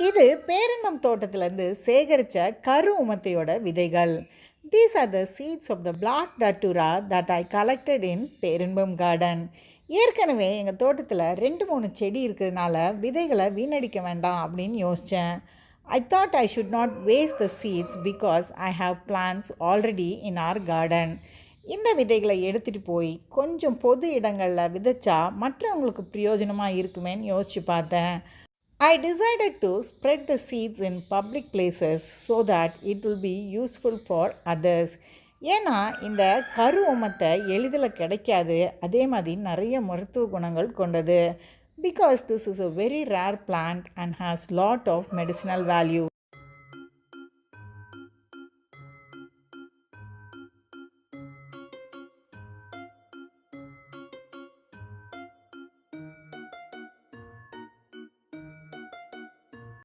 இது பேரண்டம் தோட்டத்திலேருந்து சேகரித்த கரு உமத்தையோட விதைகள். These are the seeds of the black datura that I collected in Perinbam garden ஏற்கனவே எங்கள் தோட்டத்தில் ரெண்டு மூணு செடி இருக்கிறதுனால விதைகளை வீணடிக்க வேண்டாம் அப்படின்னு யோசித்தேன் I thought I should not waste the seeds because I have plans already in our garden இந்த விதைகளை எடுத்துகிட்டு போய் கொஞ்சம் பொது இடங்களில் விதைச்சா மற்றவங்களுக்கு பிரயோஜனமாக இருக்குமேன்னு யோசித்து பார்த்தேன். I decided to spread the seeds in public places so that it will be useful for others. ஏன்னா இந்த கரு ஓமத்தை எளிதில் கிடைக்காது. அதே மாதிரி நிறைய மருத்துவ குணங்கள் கொண்டது. Because this is a very rare plant and has lot of medicinal value